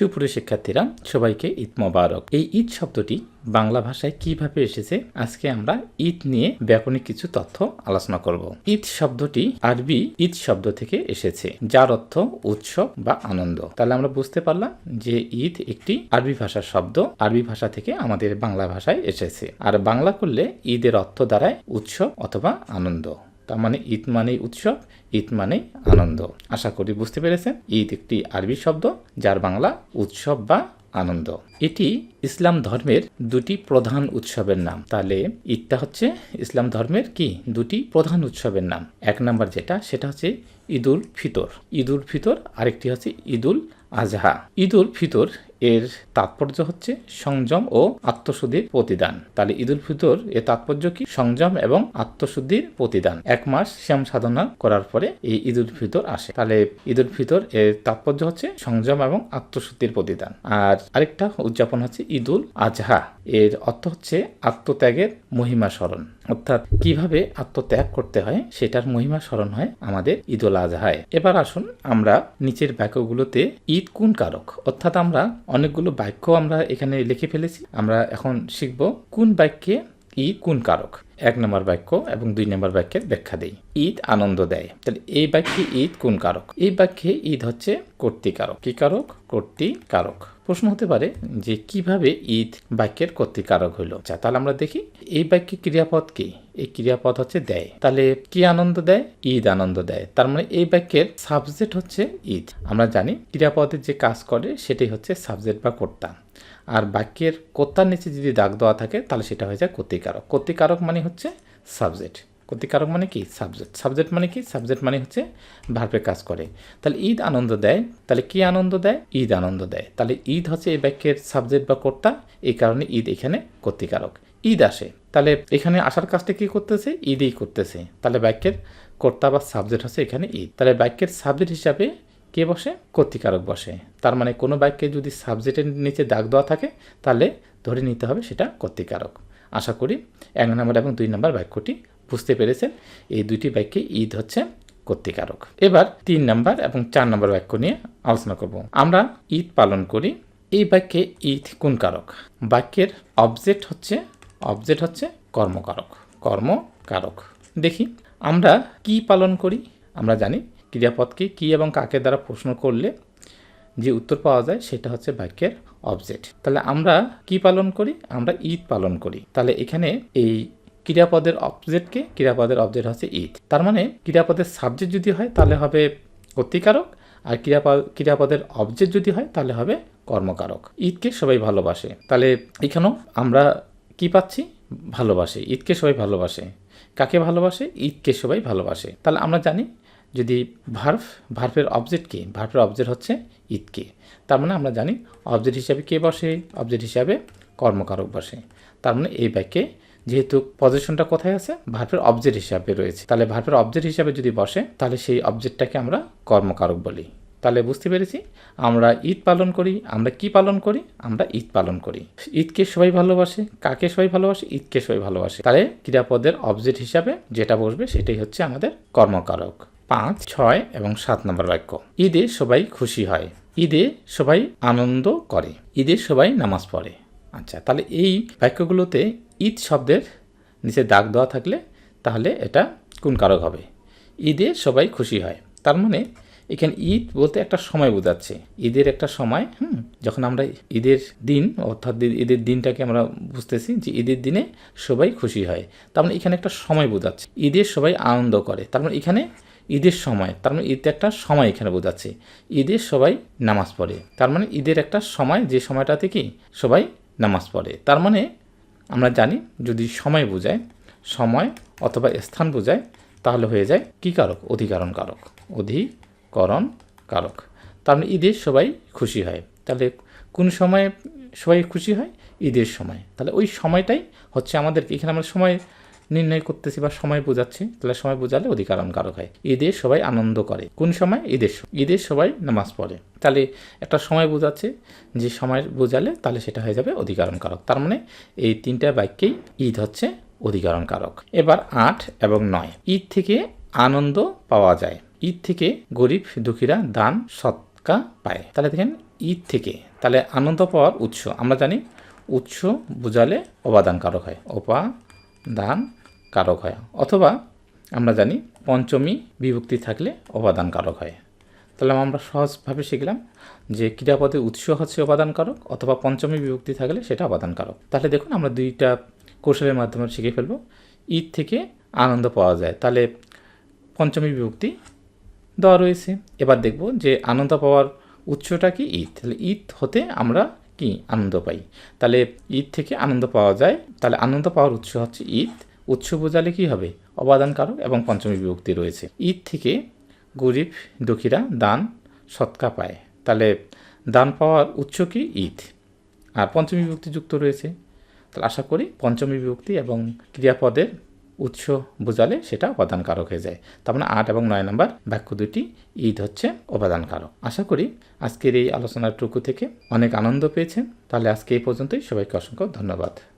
সুপ্রিয় শিক্ষার্থীরা, সবাইকে ঈদ মোবারক। এই ঈদ শব্দটি বাংলা ভাষায় কীভাবে এসেছে, আজকে আমরা ঈদ নিয়ে ব্যাপনিক কিছু তথ্য আলোচনা করব। ঈদ শব্দটি আরবি ঈদ শব্দ থেকে এসেছে, যার অর্থ উৎসব বা আনন্দ। তাহলে আমরা বুঝতে পারলাম যে ঈদ একটি আরবি ভাষার শব্দ, আরবি ভাষা থেকে আমাদের বাংলা ভাষায় এসেছে। আর বাংলা করলে ঈদের অর্থ দ্বারায় উৎসব অথবা আনন্দ। তার মানে ঈদ মানেই উৎসব, ঈদ মানেই আনন্দ। আশা করি বুঝতে পেরেছেন? ঈদ একটি আরবি শব্দ যার বাংলা উৎসব বা আনন্দ। এটি ইসলাম ধর্মের দুটি প্রধান উৎসবের নাম। তাহলে ঈদটা হচ্ছে ইসলাম ধর্মের কি? দুটি প্রধান উৎসবের নাম। এক নাম্বার যেটা, সেটা হচ্ছে ঈদুল ফিতর। ঈদুল ফিতর, আরেকটি হচ্ছে ঈদুল আজহা। ঈদুল ফিতর এর তাৎপর্য হচ্ছে সংযম ও আত্মশুদ্ধির প্রতিদান। তাহলে ঈদুল ফিতর এর তাৎপর্য কি? সংযম এবং আত্মশুদ্ধির প্রতিদান। এক মাস শ্যাম সাধনা করার পরে এই ঈদুল ফিতর আসে। তাহলে ঈদুল ফিতর এর তাৎপর্য হচ্ছে সংযম এবং আত্মশুদ্ধির প্রতিদান। আর আরেকটা উদযাপন হচ্ছে ঈদুল আজহা। এর অর্থ হচ্ছে আত্মত্যাগের মহিমা স্মরণ। অর্থাৎ কীভাবে আত্মত্যাগ করতে হয় সেটার মহিমা স্মরণ হয় আমাদের ঈদুল আজহায়। এবার আসুন আমরা নিচের বাক্যগুলোতে ঈদ কোন কারক? অর্থাৎ আমরা অনেকগুলো বাক্য আমরা এখানে লিখে ফেলেছি। আমরা এখন শিখব কোন বাক্যে ঈদ কোন কারক। এক নম্বর বাক্য এবং দুই নম্বর বাক্যের ব্যাখ্যা দেই। ঈদ আনন্দ দেয়। তাহলে এই বাক্যে ঈদ কোন কারক? এই বাক্যে ঈদ হচ্ছে কর্তিকারক। কি কারক? কর্তৃকারক। প্রশ্ন হতে পারে যে কীভাবে ঈদ বাক্যের কর্তৃকারক হলো? আচ্ছা তাহলে আমরা দেখি, এই বাক্যে ক্রিয়াপদ কি? এই ক্রিয়াপদ হচ্ছে দেয়। তাহলে কি আনন্দ দেয়? ঈদ আনন্দ দেয়। তার মানে এই বাক্যের সাবজেক্ট হচ্ছে ঈদ। আমরা জানি ক্রিয়াপদের যে কাজ করে, সেটাই হচ্ছে সাবজেক্ট বা কর্তা। আর বাক্যের কর্তার নিচে যদি দাগ দেওয়া থাকে, তাহলে সেটা হয়ে যায় কর্তৃকারক। কর্তৃকারক মানে হচ্ছে সাবজেক্ট কর্তৃকারক মানে কি? সাবজেক্ট সাবজেক্ট মানে কি? সাবজেক্ট মানে হচ্ছে ভার্বের কাজ করে। তাহলে ঈদ আনন্দ দেয়। তাহলে কি আনন্দ দেয়? ঈদ আনন্দ দেয়। তাহলে ঈদ হচ্ছে এই বাক্যের সাবজেক্ট বা কর্তা। এই কারণে ঈদ এখানে কর্তৃকারক ঈদ আসে। তাহলে এখানে আসার কাজটা কি করতেছে? ঈদই করতেছে। তাহলে বাক্যের কর্তা বা সাবজেক্ট হচ্ছে এখানে ঈদ। তাহলে বাক্যের সাবজেক্ট হিসাবে কে বসে? কর্তৃকারক বসে। তার মানে কোনো বাক্যে যদি সাবজেক্টের নিচে দাগ দেওয়া থাকে, তাহলে ধরে নিতে হবে সেটা কর্তৃকারক আশা করি এক নম্বর এবং দুই নম্বর বাক্যটি বুঝতে পেরেছেন? এই দুইটি বাক্যে ঈদ হচ্ছে কর্তৃকারক। এবার তিন নম্বর এবং চার নম্বর বাক্য নিয়ে আলোচনা করব। আমরা ঈদ পালন করি, এই বাক্যে ঈদ কোন কারক? বাক্যের অবজেক্ট হচ্ছে অবজেক্ট হচ্ছে কর্মকারক কর্মকারক। দেখি, আমরা কি পালন করি? আমরা জানি ক্রিয়াপদকে কি এবং কাকে দ্বারা প্রশ্ন করলে যে উত্তর পাওয়া যায় সেটা হচ্ছে বাক্যের অবজেক্ট তাহলে আমরা কি পালন করি? আমরা ঈদ পালন করি। তাহলে এখানে এই ক্রিয়াপদের অবজেক্টকে ক্রিয়াপদের অবজেক্ট হচ্ছে ঈদ তার মানে ক্রিয়াপদের সাবজেক্ট যদি হয়, তাহলে হবে কর্তৃকারক। আর ক্রিয়াপদ, ক্রিয়াপদের অবজেক্ট যদি হয়, তাহলে হবে কর্মকারক। ঈদকে সবাই ভালোবাসে। তাহলে এখানেও আমরা কি পাচ্ছি? ভালোবাসে। ঈদকে সবাই ভালোবাসে। কাকে ভালোবাসে? ঈদকে সবাই ভালোবাসে। তাহলে আমরা জানি, যদি ভার্ভ ভার্ভের অবজেক্ট কি ভার্ভের অবজেক্ট হচ্ছে ঈদকে তার মানে আমরা জানি অবজেক্ট হিসাবে কে বসে? অবজেক্ট হিসাবে কর্মকারক বসে। তার মানে এই বাক্যে যেহেতু পজিশনটা কোথায় আছে? ভার্ভের অবজেক্ট হিসাবে রয়েছে। তাহলে ভার্ভের অবজেক্ট হিসাবে যদি বসে, তাহলে সেই অবজেক্টটাকে আমরা কর্মকারক বলি। তাহলে বুঝতে পেরেছি? আমরা ঈদ পালন করি, আমরা কি পালন করি? আমরা ঈদ পালন করি। ঈদকে সবাই ভালোবাসে। কাকে সবাই ভালোবাসে? ঈদকে সবাই ভালোবাসে। তাহলে ক্রিয়াপদের অবজেক্ট হিসাবে যেটা বসবে, সেটাই হচ্ছে আমাদের কর্মকারক। পাঁচ, ছয় এবং সাত নম্বর বাক্য। ঈদে সবাই খুশি হয়। ঈদে সবাই আনন্দ করে। ঈদে সবাই নামাজ পড়ে। আচ্ছা তাহলে এই বাক্যগুলোতে ঈদ শব্দের নিচে দাগ দেওয়া থাকলে তাহলে এটা কোন কারক হবে? ঈদে সবাই খুশি হয়। তার মানে এখানে ঈদ বলতে একটা সময় বোঝাচ্ছে। ঈদের একটা সময়, হুম, যখন আমরা ঈদের দিন, অর্থাৎ ঈদের দিনটাকে আমরা বুঝতেছি যে ঈদের দিনে সবাই খুশি হয়। তার মানে এখানে একটা সময় বোঝাচ্ছে। ঈদের সবাই আনন্দ করে। তার মানে এখানে ঈদের সময়, তার মানে ঈদ একটা সময় এখানে বোঝাচ্ছে। ঈদের সবাই নামাজ পড়ে। তার মানে ঈদের একটা সময়, যে সময়টাতে কি? সবাই নামাজ পড়ে। তার মানে আমরা জানি যদি সময় বোঝায়, সময় অথবা স্থান বোঝায়, তাহলে হয়ে যায় কী কারক? অধিকরণ কারক। অধিকরণ কারক। তার মানে ঈদের সবাই খুশি হয়। তাহলে কোন সময়ে সবাই খুশি হয়? ঈদের সময়। তাহলে ওই সময়টাই হচ্ছে আমাদেরকে, এখানে আমরা সময় নির্ণয় করতেছি বা সময় বোঝাচ্ছি, তাহলে সময় বোঝালে অধিকারণ কারক হয় ঈদের সবাই আনন্দ করে। কোন সময়? ঈদের ঈদের সবাই নামাজ পড়ে। তাহলে একটা সময় বোঝাচ্ছে, যে সময় বোঝালে তাহলে সেটা হয়ে যাবে অধিকারণ কারক। তার মানে এই তিনটা বাক্যেই ঈদ হচ্ছে অধিকরণ কারক। এবার আট এবং নয়। ঈদ থেকে আনন্দ পাওয়া যায়। ঈদ থেকে গরিব দুঃখীরা দান সৎকা পায়। তাহলে দেখেন, ঈদ থেকে। তাহলে আনন্দ পাওয়ার উৎস। আমরা জানি, উৎস বোঝালে অবাদান কারক হয়। অপাদান কারক হয়। অথবা আমরা জানি পঞ্চমী বিভক্তি থাকলে অবাদান কারক হয়। তাহলে আমরা সহজভাবে শিখলাম যে ক্রিয়াপদের উৎস হচ্ছে অবাদান কারক অথবা পঞ্চমী বিভক্তি থাকলে সেটা অবাদান কারক। তাহলে দেখুন আমরা দুইটা কৌশলের মাধ্যমে শিখে ফেলব। ঈদ থেকে আনন্দ পাওয়া যায়। তাহলে পঞ্চমী বিভক্তি দেওয়া রয়েছে। এবার দেখব যে আনন্দ পাওয়ার উৎসটা কি ঈদ? তাহলে ঈদ হতে আমরা কি আনন্দ পাই? তাহলে ঈদ থেকে আনন্দ পাওয়া যায়। তাহলে আনন্দ পাওয়ার উৎস হচ্ছে ঈদ। উৎস বোঝালে কী হবে? অবাদান কারক এবং পঞ্চমী বিভক্তি রয়েছে। ঈদ থেকে গরিব, দুঃখীরা দান সৎকা পায়। তাহলে দান পাওয়ার উৎস কি? ঈদ। আর পঞ্চমী বিভক্তি যুক্ত রয়েছে। তাহলে আশা করি পঞ্চমী বিভক্তি এবং ক্রিয়াপদের উৎস বোঝালে সেটা উপাদান কারক হয়ে যায়। তার মানে আট এবং নয় নম্বর বাক্য দুটি ঈদ হচ্ছে উপাদান কারক আশা করি আজকের এই আলোচনার টুকু থেকে অনেক আনন্দ পেয়েছেন। তাহলে আজকে এই পর্যন্তই। সবাইকে অসংখ্য ধন্যবাদ।